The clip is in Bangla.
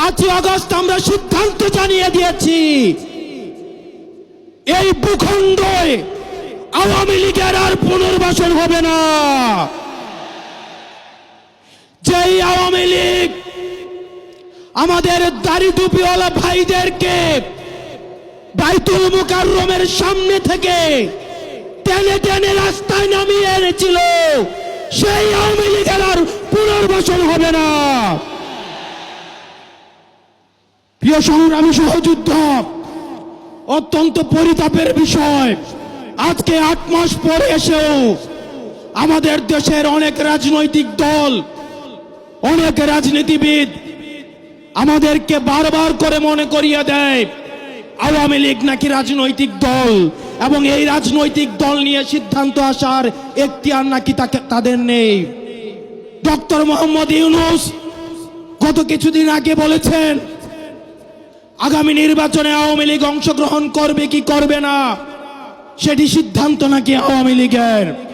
পাঁচই আগস্ট আমরা সিদ্ধান্ত জানিয়ে দিয়েছি, এই ভূখণ্ডে আওয়ামী লীগের আর পুনর্বাসন হবে না। যেই আওয়ামী লীগ আমাদের দাড়ি টুপিওয়ালা ভাইদেরকে বাইতুল মুকাররমের সামনে থেকে টেনে টেনে রাস্তায় নামিয়ে এনেছিল, সেই আওয়ামী লীগের আর পুনর্বাসন হবে না। প্রিয় সংগ্রামী সহযুদ্ধ, অত্যন্ত পরিতাপের বিষয়। আজকে আট মাস পরে এসেও আমাদের দেশের অনেক রাজনৈতিক দল, অনেক রাজনীতিবিদ আমাদেরকে বারবার করে মনে করিয়ে দেয়, আওয়ামী লীগ নাকি রাজনৈতিক দল এবং এই রাজনৈতিক দল নিয়ে সিদ্ধান্ত আসার এখতিয়ার নাকি তাকে, তাদের নেই। ডক্টর মোহাম্মদ ইউনুস গত কিছুদিন আগে বলেছেন আগামী নির্বাচনে আওয়ামী লীগ অংশগ্রহণ করবে কি করবে না? সেটি সিদ্ধান্ত নাকি আওয়ামী লীগের?